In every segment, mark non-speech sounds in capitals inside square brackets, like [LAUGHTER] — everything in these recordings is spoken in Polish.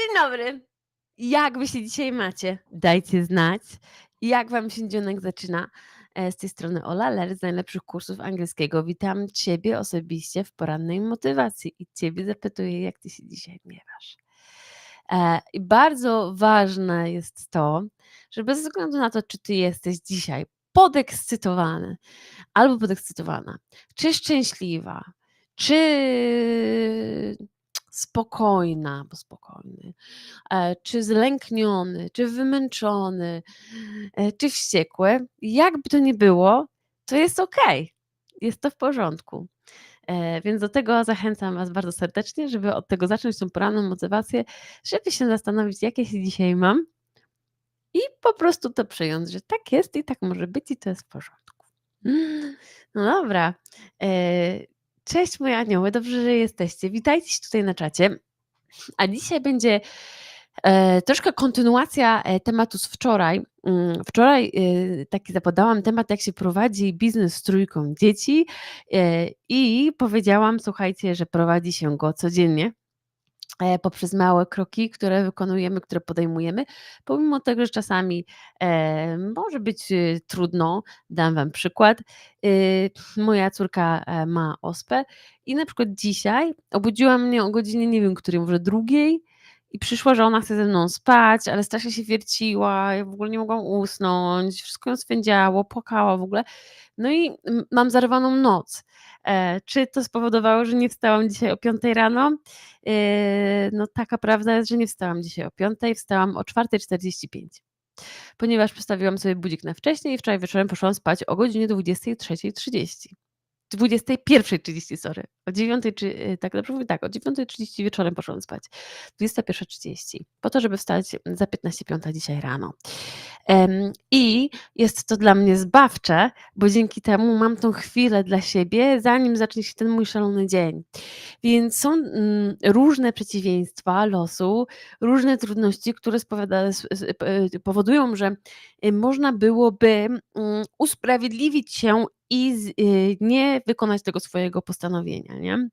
Dzień dobry. Jak wy się dzisiaj macie? Dajcie znać. Jak wam się dzionek zaczyna? E, Z tej strony Ola Ler z najlepszych kursów angielskiego. Witam Ciebie osobiście w porannej motywacji i Ciebie zapytuję, jak Ty się dzisiaj miewasz. E, I bardzo ważne jest to, że bez względu na to, czy Ty jesteś dzisiaj podekscytowany albo podekscytowana, czy szczęśliwa, czy spokojna, bo spokojny, e, czy zlękniony, czy wymęczony, e, czy wściekły, jakby to nie było, to jest okej. Jest to w porządku. E, Więc do tego zachęcam Was bardzo serdecznie, żeby od tego zacząć tą poranną motywację, żeby się zastanowić, jakie się dzisiaj mam i po prostu to przyjąć, że tak jest i tak może być i to jest w porządku. No dobra. Cześć moje anioły, dobrze, że jesteście. Witajcie się tutaj na czacie. A dzisiaj będzie e, troszkę kontynuacja e, tematu z wczoraj. Mm, Wczoraj e, taki zapodałam temat, jak się prowadzi biznes z trójką dzieci e, i powiedziałam, słuchajcie, że prowadzi się go codziennie poprzez małe kroki, które wykonujemy, które podejmujemy, pomimo tego, że czasami e, może być e, trudno. Dam Wam przykład. E, moja córka e, ma ospę i na przykład dzisiaj obudziła mnie o godzinie, nie wiem, której, może drugiej i przyszła, że ona chce ze mną spać, ale strasznie się wierciła, ja w ogóle nie mogłam usnąć, wszystko ją swędziało, płakała w ogóle. No i mam zarwaną noc. E, Czy to spowodowało, że nie wstałam dzisiaj o 5 rano? E, No taka prawda jest, że nie wstałam dzisiaj o 5, wstałam o 4.45, ponieważ postawiłam sobie budzik na wcześniej i wczoraj wieczorem poszłam spać o godzinie 23.30. 21.30, sorry. O 9, czy, y, tak dobrze mówię? Tak, o 9.30 wieczorem poszłam spać. 21.30, po to, żeby wstać za 15.05 dzisiaj rano. I jest to dla mnie zbawcze, bo dzięki temu mam tą chwilę dla siebie, zanim zacznie się ten mój szalony dzień. Więc są mm, różne przeciwieństwa losu, różne trudności, które spowiada, y, powodują, że y, można byłoby mm, usprawiedliwić się i z, y, nie wykonać tego swojego postanowienia, nie?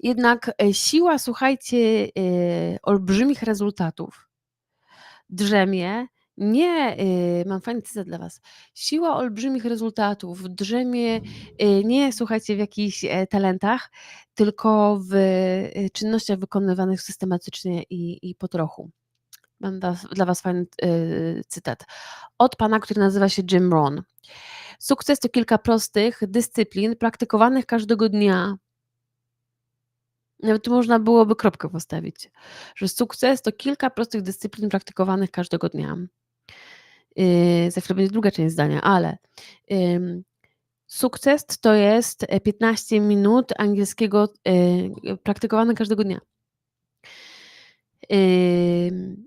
Jednak e, siła, słuchajcie, y, olbrzymich rezultatów drzemie nie, y, mam fajny cytat dla Was. Siła olbrzymich rezultatów drzemie nie, słuchajcie, w jakichś e, talentach, tylko w y, czynnościach wykonywanych systematycznie i, i po trochu. Mam dla, dla Was fajny cytat od pana, który nazywa się Jim Rohn. Sukces to kilka prostych dyscyplin praktykowanych każdego dnia. Nawet tu można byłoby kropkę postawić, że sukces to kilka prostych dyscyplin praktykowanych każdego dnia. Yy, za chwilę będzie druga część zdania, ale ym, sukces to jest e, 15 minut angielskiego yy, praktykowane każdego dnia. Ym,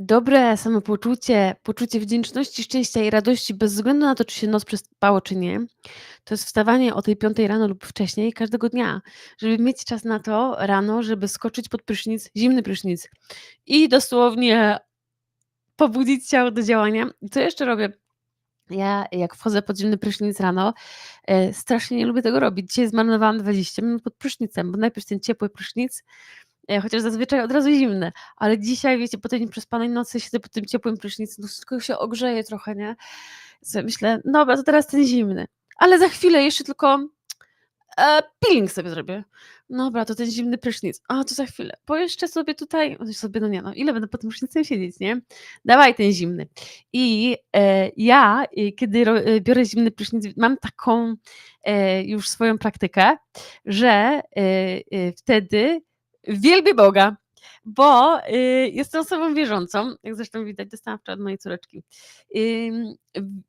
dobre samopoczucie, poczucie wdzięczności, szczęścia i radości bez względu na to, czy się noc przespało, czy nie, to jest wstawanie o tej 5 rano lub wcześniej każdego dnia, żeby mieć czas na to rano, żeby skoczyć pod prysznic, zimny prysznic i dosłownie pobudzić ciało do działania. Co jeszcze robię? Ja jak wchodzę pod zimny prysznic rano, e, strasznie nie lubię tego robić. Dzisiaj zmarnowałam 20 minut pod prysznicem, bo najpierw ten ciepły prysznic, chociaż zazwyczaj od razu zimny, ale dzisiaj, wiecie, po tej nieprzespanej nocy siedzę pod tym ciepłym prysznicem, no tylko się ogrzeje trochę, nie? Sobie myślę, dobra, to teraz ten zimny. Ale za chwilę jeszcze tylko e, peeling sobie zrobię. Dobra, to ten zimny prysznic. A, to za chwilę. Bo jeszcze sobie tutaj, sobie, no nie no, ile będę pod tym prysznicem siedzieć, nie? Dawaj ten zimny. I e, ja, e, kiedy ro, e, biorę zimny prysznic, mam taką e, już swoją praktykę, że e, e, wtedy wielbię Boga, bo e, jestem osobą wierzącą, jak zresztą widać, dostałam wczoraj od mojej córeczki.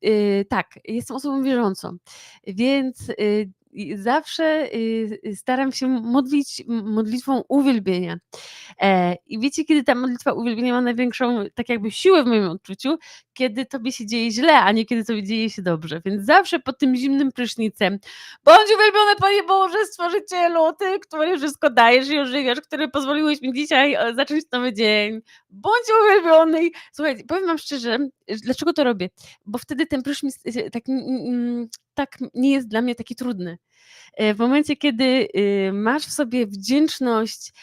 E, tak, jestem osobą wierzącą, więc zawsze y, y, staram się modlić modlitwą uwielbienia. E, I wiecie, kiedy ta modlitwa uwielbienia ma największą, tak jakby siłę w moim odczuciu, kiedy tobie się dzieje źle, a nie kiedy tobie dzieje się dobrze. Więc zawsze pod tym zimnym prysznicem, bądź uwielbiony Panie Boże, Stworzycielu, Ty, który wszystko dajesz i ożywiasz, który pozwoliłeś mi dzisiaj e, zacząć nowy dzień. Bądź uwielbiony. Słuchajcie, powiem wam szczerze, dlaczego to robię? Bo wtedy ten prysznic e, tak, mm, mm, tak nie jest dla mnie taki trudny. E, W momencie, kiedy y, masz w sobie wdzięczność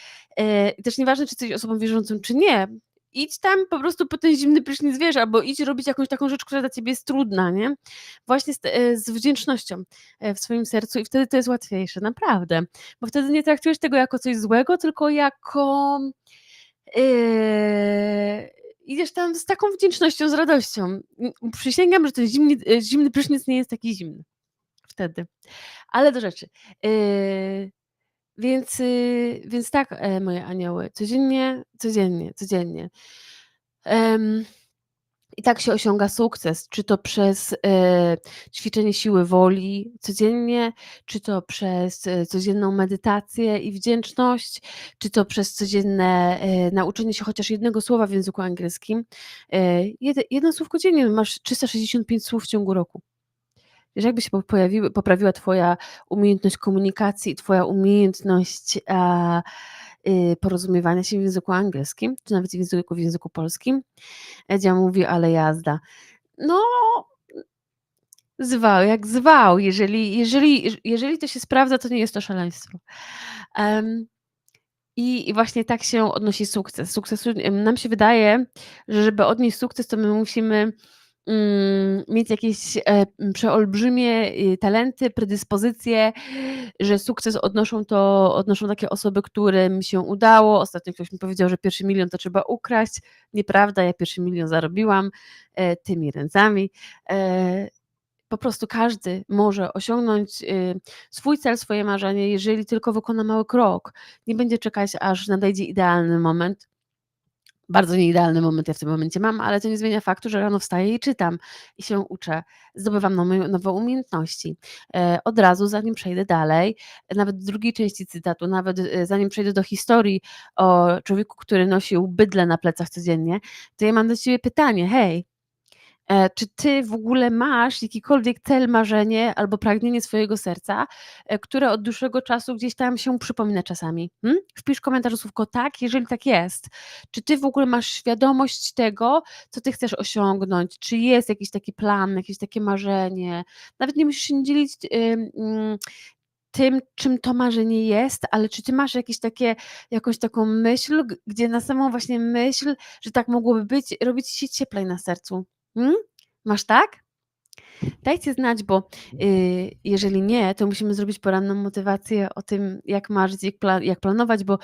też nieważne, czy jesteś osobą wierzącą, czy nie, idź tam po prostu po ten zimny prysznic, wiesz, albo idź robić jakąś taką rzecz, która dla ciebie jest trudna, nie? Właśnie z, e, z wdzięcznością e, w swoim sercu i wtedy to jest łatwiejsze, naprawdę. Bo wtedy nie traktujesz tego jako coś złego, tylko jako... Yy, idziesz tam z taką wdzięcznością, z radością. Przysięgam, że ten zimny, zimny prysznic nie jest taki zimny wtedy. Ale do rzeczy. Yy, więc, yy, więc tak, e, moje anioły, codziennie, codziennie, codziennie. Um, i tak się osiąga sukces, czy to przez e, ćwiczenie siły woli codziennie, czy to przez e, codzienną medytację i wdzięczność, czy to przez codzienne e, nauczenie się chociaż jednego słowa w języku angielskim. E, jed, jedno słówko dziennie, masz 365 słów w ciągu roku. Wiesz, jakby się poprawiła Twoja umiejętność komunikacji, Twoja umiejętność a, y, porozumiewania się w języku angielskim, czy nawet w języku, w języku polskim. Edzia mówi, ale jazda. No, zwał, jak zwał. Jeżeli, jeżeli, jeżeli to się sprawdza, to nie jest to szaleństwo. Um, i, właśnie tak się odnosi sukces. Sukcesu, nam się wydaje, że żeby odnieść sukces, to my musimy mieć jakieś e, przeolbrzymie y, talenty, predyspozycje, że sukces odnoszą to, odnoszą takie osoby, którym się udało. Ostatnio ktoś mi powiedział, że pierwszy milion to trzeba ukraść. Nieprawda, ja pierwszy milion zarobiłam e, tymi ręcami. E, po prostu każdy może osiągnąć y, swój cel, swoje marzenie, jeżeli tylko wykona mały krok. Nie będzie czekać, aż nadejdzie idealny moment bardzo nieidealny moment ja w tym momencie mam, ale to nie zmienia faktu, że rano wstaję i czytam i się uczę, zdobywam nowe, nowe umiejętności. E, od razu, zanim przejdę dalej, nawet w drugiej części cytatu, nawet e, zanim przejdę do historii o człowieku, który nosił bydle na plecach codziennie, to ja mam do Ciebie pytanie, hej, E, czy ty w ogóle masz jakikolwiek cel, marzenie albo pragnienie swojego serca, e, które od dłuższego czasu gdzieś tam się przypomina czasami? Hmm? Wpisz komentarz słówko tak, jeżeli tak jest. Czy ty w ogóle masz świadomość tego, co ty chcesz osiągnąć? Czy jest jakiś taki plan, jakieś takie marzenie? Nawet nie musisz się dzielić tym, czym to marzenie jest, ale czy ty masz jakieś takie, jakąś taką myśl, gdzie na samą właśnie myśl, że tak mogłoby być, robić się cieplej na sercu? Hmm? Masz tak? Dajcie znać, bo y, jeżeli nie, to musimy zrobić poranną motywację o tym, jak marzyć, jak, plan, jak planować, bo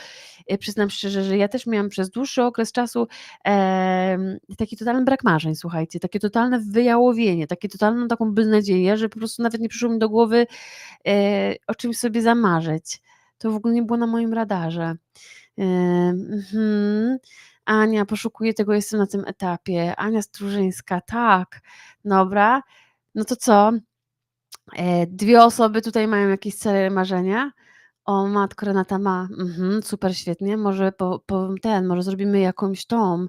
y, przyznam szczerze, że ja też miałam przez dłuższy okres czasu e, taki totalny brak marzeń, słuchajcie, takie totalne wyjałowienie, takie totalną taką beznadzieję, że po prostu nawet nie przyszło mi do głowy e, o czymś sobie zamarzyć. To w ogóle nie było na moim radarze. E, mm, Ania, poszukuję tego, jestem na tym etapie. Ania Strużyńska, tak, dobra. No to co? E, dwie osoby tutaj mają jakieś cele, marzenia. O, matko, Renata ma. Mhm, super, świetnie. Może po, po ten, może zrobimy jakąś tą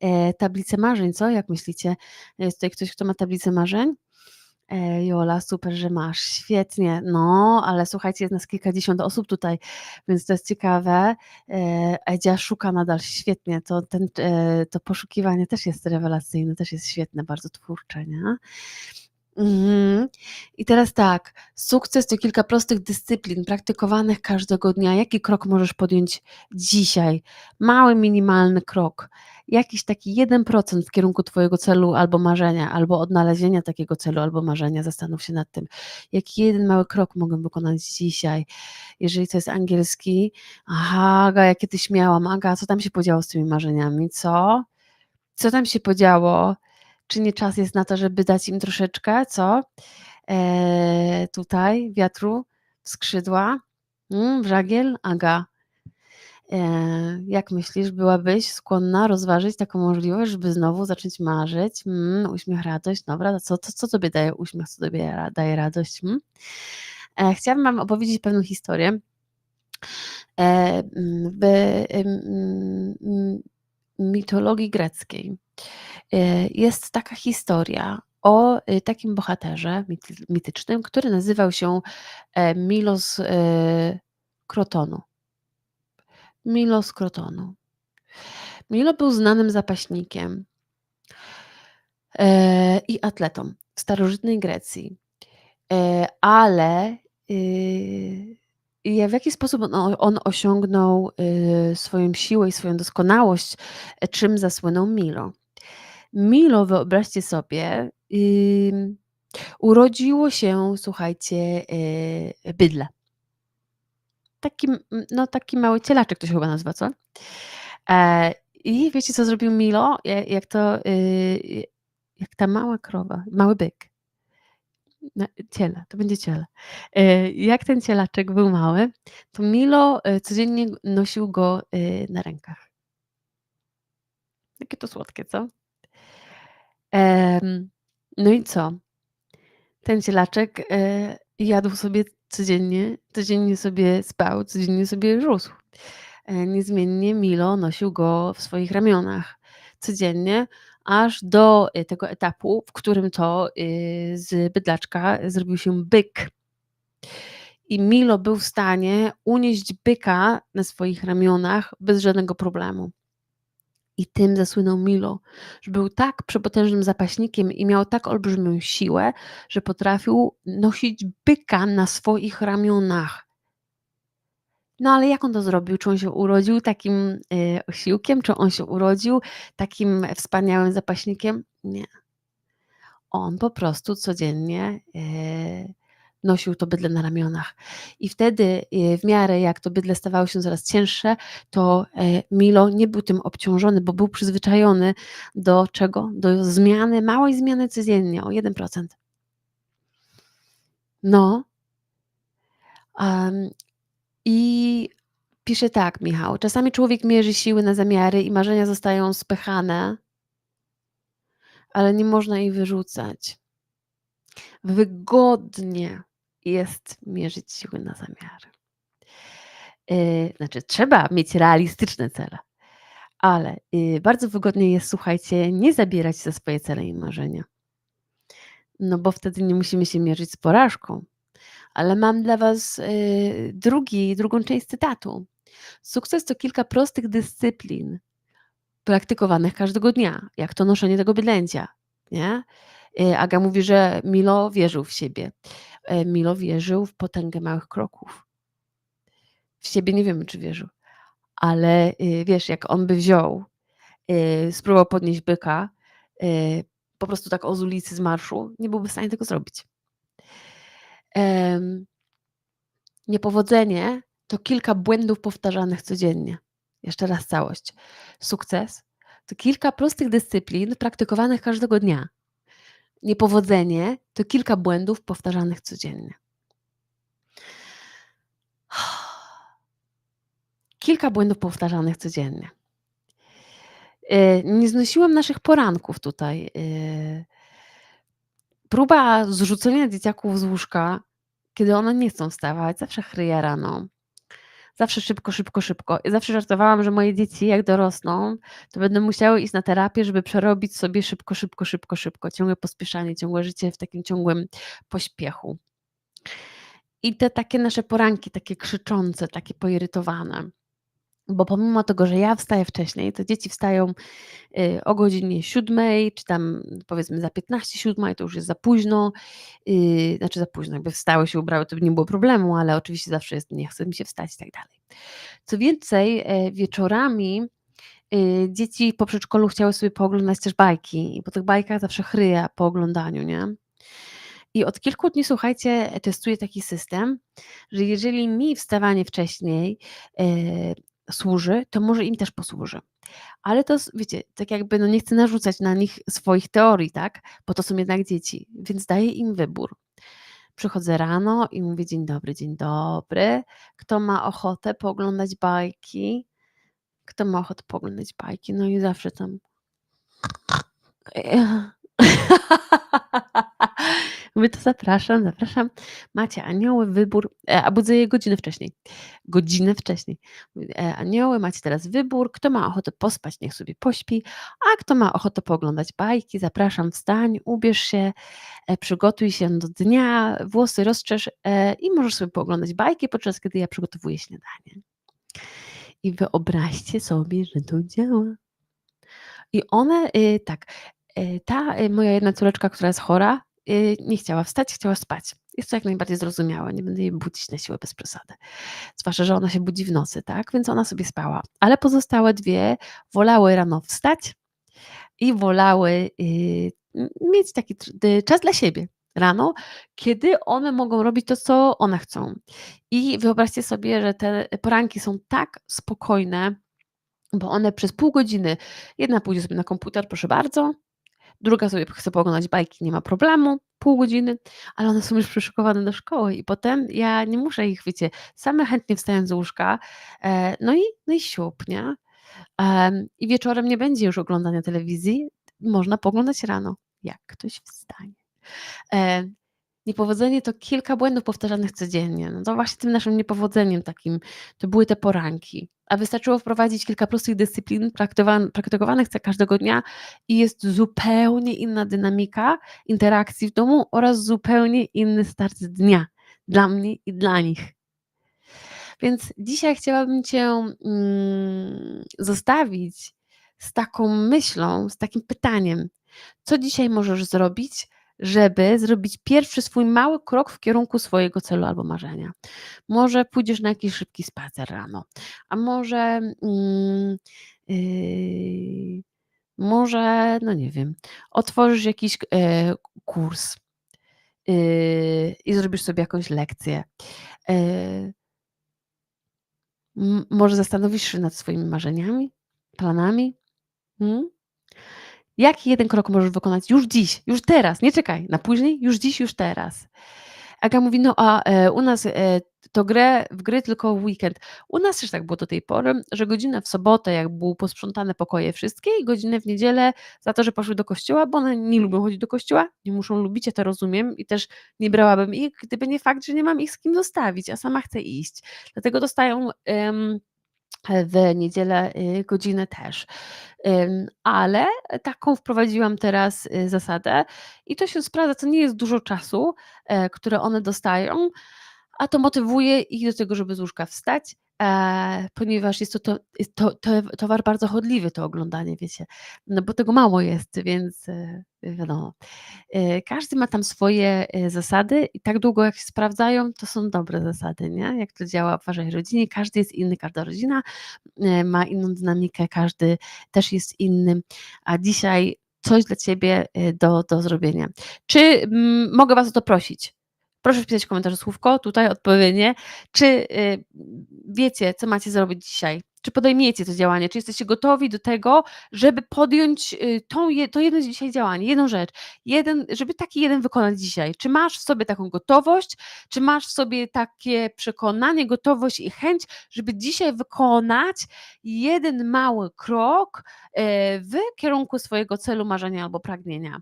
e, tablicę marzeń, co? Jak myślicie? Jest tutaj ktoś, kto ma tablicę marzeń? Jola, super, że masz, świetnie. No, ale słuchajcie, jest nas kilkadziesiąt osób tutaj, więc to jest ciekawe. E, Edzia szuka nadal świetnie, to, ten, e, to poszukiwanie też jest rewelacyjne, też jest świetne, bardzo twórcze, nie? Mhm. I teraz tak, sukces to kilka prostych dyscyplin praktykowanych każdego dnia. Jaki krok możesz podjąć dzisiaj? Mały, minimalny krok. Jakiś taki 1% w kierunku Twojego celu albo marzenia, albo odnalezienia takiego celu albo marzenia. Zastanów się nad tym. Jaki jeden mały krok mogę wykonać dzisiaj? Jeżeli to jest angielski, aha, Aga, ja kiedyś miałam, Aga, co tam się podziało z tymi marzeniami? Co? Co tam się podziało? Czy nie czas jest na to, żeby dać im troszeczkę, co? E, tutaj wiatru skrzydła, mm, aga. E, jak myślisz, byłabyś skłonna rozważyć taką możliwość, żeby znowu zacząć marzyć? Mm, uśmiech, radość, dobra, co, co, co tobie daje uśmiech, co tobie daje radość? Mm? E, chciałabym wam opowiedzieć pewną historię. E, w mitologii greckiej Y, jest taka historia o y, takim bohaterze mitycznym, który nazywał się e, Milos Krotonu. Milos Krotonu. Milo był znanym zapaśnikiem e, i atletą w starożytnej Grecji, e, ale I w jaki sposób on on osiągnął, y, swoją siłę i swoją doskonałość, e, czym zasłynął Milo? Milo, wyobraźcie sobie, urodziło się, słuchajcie, yy, bydlę. Taki, no taki mały cielaczek to się chyba nazywa, co? E, i wiecie, co zrobił Milo? Ja jak to, yy, jak ta mała krowa, mały byk. Na ciele, to będzie ciele. Yy, jak ten cielaczek był mały, to Milo, y, codziennie nosił go, y, na rękach. Jakie to słodkie, co? No i co? Ten cielaczek, e, jadł sobie codziennie, codziennie sobie spał, codziennie sobie rósł. E, niezmiennie Milo nosił go w swoich ramionach codziennie, aż do, y, tego etapu, w którym to, y, z bydlaczka zrobił się byk. I Milo był w stanie unieść byka na swoich ramionach bez żadnego problemu. I tym zasłynął Milo, że był tak przepotężnym zapaśnikiem i miał tak olbrzymią siłę, że potrafił nosić byka na swoich ramionach. No, ale jak on to zrobił? Czy on się urodził takim, y, osiłkiem? Czy on się urodził takim wspaniałym zapaśnikiem? Nie. On po prostu codziennie, yy, nosił to bydlę na ramionach. I wtedy, y, w miarę jak to bydlę stawało się coraz cięższe, to, e, Milo nie był tym obciążony, bo był przyzwyczajony do czego? Do zmiany, małej zmiany codziennie o 1%. No. I pisze tak Michał: „Czasami człowiek mierzy siły na zamiary i marzenia zostają spychane ale nie można ich wyrzucać. Wygodnie jest mierzyć siły na zamiary. Yy, znaczy trzeba mieć realistyczne cele, ale, yy, bardzo wygodnie jest, słuchajcie, nie zabierać za swoje cele i marzenia. No bo wtedy nie musimy się mierzyć z porażką. Ale mam dla was, yy, drugi drugą część cytatu. Sukces to kilka prostych dyscyplin praktykowanych każdego dnia, jak to noszenie tego bydlęcia, nie? Yy, Aga mówi, że Milo wierzył w siebie. E, Milo wierzył w potęgę małych kroków. W siebie nie wiemy, czy wierzył, ale, y, wiesz, jak on by wziął, y, spróbował podnieść byka, y, po prostu tak o z ulicy, z marszu, nie byłby w stanie tego zrobić. Em Niepowodzenie to kilka błędów powtarzanych codziennie. Jeszcze raz całość. Sukces to kilka prostych dyscyplin praktykowanych każdego dnia. Niepowodzenie to kilka błędów powtarzanych codziennie. [SIGHS] Kilka błędów powtarzanych codziennie. Yy, nie znosiłam naszych poranków tutaj. Próba zrzucenia dzieciaków z łóżka, kiedy one nie chcą wstawać, zawsze chryje rano. Zawsze szybko, szybko, szybko. I zawsze żartowałam, że moje dzieci jak dorosną, to będą musiały iść na terapię, żeby przerobić sobie szybko, szybko, szybko, szybko. Ciągłe pospieszanie, ciągłe życie w takim ciągłym pośpiechu. I te takie nasze poranki, takie krzyczące, takie poirytowane. Bo pomimo tego, że ja wstaję wcześniej, to dzieci wstają, y, o godzinie 7, czy tam powiedzmy za 15:07, to już jest za późno. Yy, znaczy za późno, jakby wstały, się ubrały, to by nie było problemu, ale oczywiście zawsze jest: „Nie chce mi się wstać” i tak dalej. Co więcej, e, wieczorami, y, dzieci po przedszkolu chciały sobie pooglądać też bajki i po tych bajkach zawsze chryja po oglądaniu, nie? I od kilku dni, słuchajcie, testuję taki system, że jeżeli mi wstawanie wcześniej, e, służy, to może im też posłuży. Ale to wiecie, tak jakby, no nie chcę narzucać na nich swoich teorii, tak, bo to są jednak dzieci, więc daję im wybór. Przychodzę rano i mówię: „Dzień dobry, dzień dobry. Kto ma ochotę pooglądać bajki? Kto ma ochotę pooglądać bajki?” No i zawsze tam [LAUGHS] Mówię: „To zapraszam, zapraszam. Macie anioły, wybór” e, a budzę je godzinę wcześniej. Godzinę wcześniej. „E, anioły, macie teraz wybór. Kto ma ochotę pospać, niech sobie pośpi, a kto ma ochotę pooglądać bajki, zapraszam, wstań, ubierz się, e, przygotuj się do dnia, włosy rozczesz, i możesz sobie pooglądać bajki, podczas kiedy ja przygotowuję śniadanie”. I wyobraźcie sobie, że to działa. I one, y, tak, ta, moja jedna córeczka, która jest chora, nie chciała wstać, chciała spać. Jest to jak najbardziej zrozumiałe, nie będę jej budzić na siłę bez przesady. Zwłaszcza, że ona się budzi w nocy, tak, więc ona sobie spała. Ale pozostałe dwie wolały rano wstać i wolały, yy, mieć taki y, czas dla siebie rano, kiedy one mogą robić to, co one chcą. I wyobraźcie sobie, że te poranki są tak spokojne, bo one przez pół godziny, jedna pójdzie sobie na komputer, proszę bardzo, druga sobie chce pooglądać bajki, nie ma problemu, pół godziny, ale one są już przyszykowane do szkoły i potem ja nie muszę ich, wiecie, same chętnie wstają z łóżka, e, no i, no i siup, nie? I wieczorem nie będzie już oglądania telewizji, można poglądać rano, jak ktoś wstanie. Niepowodzenie to kilka błędów powtarzanych codziennie. No to właśnie tym naszym niepowodzeniem takim to były te poranki. A wystarczyło wprowadzić kilka prostych dyscyplin praktykowanych każdego dnia i jest zupełnie inna dynamika interakcji w domu oraz zupełnie inny start dnia dla mnie i dla nich. Więc dzisiaj chciałabym Cię mm, zostawić z taką myślą, z takim pytaniem, co dzisiaj możesz zrobić, żeby zrobić pierwszy swój mały krok w kierunku swojego celu albo marzenia. Może pójdziesz na jakiś szybki spacer rano, a może. Yy, może, no nie wiem, otworzysz jakiś e, kurs yy, i zrobisz sobie jakąś lekcję. E, może zastanowisz się nad swoimi marzeniami, planami? Hmm? Jaki jeden krok możesz wykonać już dziś, już teraz, nie czekaj na później, już dziś, już teraz. Aga mówi, no a e, u nas e, to grę w gry tylko w weekend. U nas też tak było do tej pory, że godzinę w sobotę, jak były posprzątane pokoje wszystkie i godzinę w niedzielę za to, że poszły do kościoła, bo one nie lubią chodzić do kościoła, nie muszą lubić, ja to rozumiem i też nie brałabym ich, gdyby nie fakt, że nie mam ich z kim zostawić, a sama chcę iść. Dlatego dostają w niedzielę y, godzinę też. Ale taką wprowadziłam teraz y, zasadę i to się sprawdza, to nie jest dużo czasu, e, które one dostają, a to motywuje ich do tego, żeby z łóżka wstać, ponieważ jest to, to, to, to towar bardzo chodliwy, to oglądanie, wiecie, no bo tego mało jest, więc e, wiadomo. E, każdy ma tam swoje e, zasady i tak długo jak się sprawdzają, to są dobre zasady, nie? Jak to działa w waszej rodzinie, każdy jest inny, każda rodzina e, ma inną dynamikę, każdy też jest inny, a dzisiaj coś dla ciebie do, do zrobienia. Czy m, mm, mogę was o to prosić? Proszę wpisać w komentarzu słówko, tutaj odpowiednie. Czy y, wiecie, co macie zrobić dzisiaj? Czy podejmiecie to działanie? Czy jesteście gotowi do tego, żeby podjąć y, tą, to jedno dzisiaj działanie, jedną rzecz, jeden, żeby taki jeden wykonać dzisiaj? Czy masz w sobie taką gotowość? Czy masz w sobie takie przekonanie, gotowość i chęć, żeby dzisiaj wykonać jeden mały krok y, w kierunku swojego celu, marzenia albo pragnienia?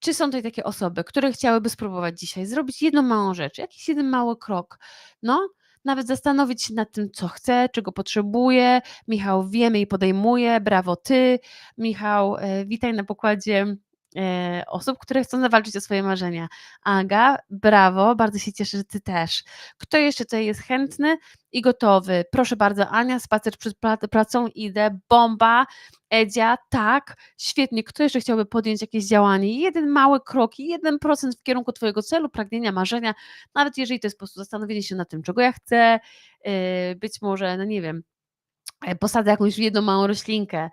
Czy są tutaj takie osoby, które chciałyby spróbować dzisiaj zrobić jedną małą rzecz, jakiś jeden mały krok? No, nawet zastanowić się nad tym, co chce, czego potrzebuje. Michał wiemy i podejmuje, brawo ty. Michał, e, witaj na pokładzie osób, które chcą zawalczyć o swoje marzenia. Aga, brawo, bardzo się cieszę, że Ty też. Kto jeszcze tutaj jest chętny i gotowy? Proszę bardzo, Ania, spacer przed pracą, idę, bomba, Edzia, tak, świetnie. Kto jeszcze chciałby podjąć jakieś działanie? Jeden mały krok, jeden procent w kierunku Twojego celu, pragnienia, marzenia, nawet jeżeli to jest po prostu zastanowienie się nad tym, czego ja chcę, e, być może, no nie wiem, e, posadzę jakąś jedną małą roślinkę,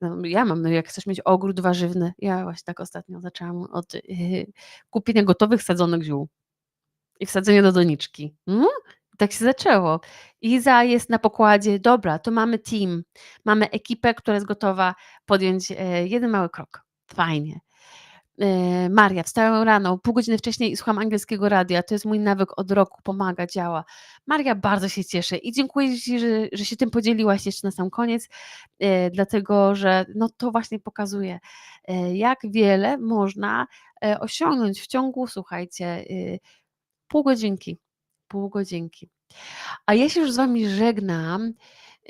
no, ja mam, no jak chcesz mieć ogród warzywny, ja właśnie tak ostatnio zaczęłam od yy, kupienia gotowych sadzonych ziół i wsadzenia do doniczki. Mm? Tak się zaczęło. Iza jest na pokładzie, dobra, to mamy team, mamy ekipę, która jest gotowa podjąć yy, jeden mały krok. Fajnie. E, Maria, wstałem rano, pół godziny wcześniej i słucham angielskiego radia. To jest mój nawyk od roku, pomaga, działa. Maria, bardzo się cieszę i dziękuję Ci, że, że się tym podzieliłaś jeszcze na sam koniec, e, dlatego że no, to właśnie pokazuje, e, jak wiele można osiągnąć w ciągu, słuchajcie, pół godzinki. Pół godzinki. A ja się już z Wami żegnam.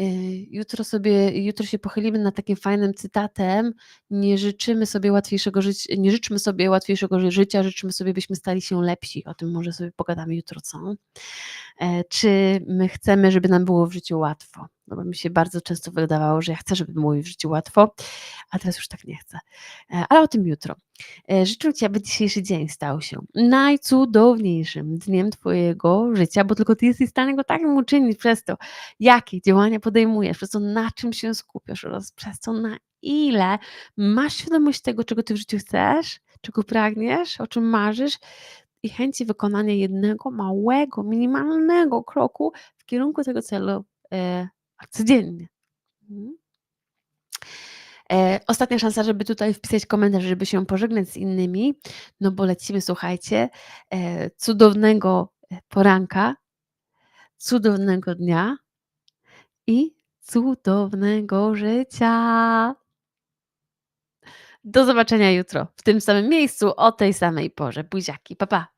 Y, jutro sobie, jutro się pochylimy nad takim fajnym cytatem. Nie życzymy sobie łatwiejszego życia, nie życzmy sobie łatwiejszego życia, życzymy sobie, byśmy stali się lepsi. O tym może sobie pogadamy jutro, co? E, czy my chcemy, żeby nam było w życiu łatwo? No bo mi się bardzo często wydawało, że ja chcę, żeby było mi w życiu łatwo, a teraz już tak nie chcę. E, ale o tym jutro. E, życzę Ci, aby dzisiejszy dzień stał się najcudowniejszym dniem Twojego życia, bo tylko Ty jesteś w stanie go takim uczynić przez to, jakie działania podejmujesz, przez to, na czym się skupiasz oraz przez to, na ile masz świadomość tego, czego Ty w życiu chcesz, czego pragniesz, o czym marzysz i chęci wykonania jednego małego, minimalnego kroku w kierunku tego celu e, codziennie. Mhm. E, ostatnia szansa, żeby tutaj wpisać komentarz, żeby się pożegnać z innymi, no bo lecimy, słuchajcie, e, cudownego e, poranka, cudownego dnia i cudownego życia. Do zobaczenia jutro w tym samym miejscu o tej samej porze. Buziaki, pa pa.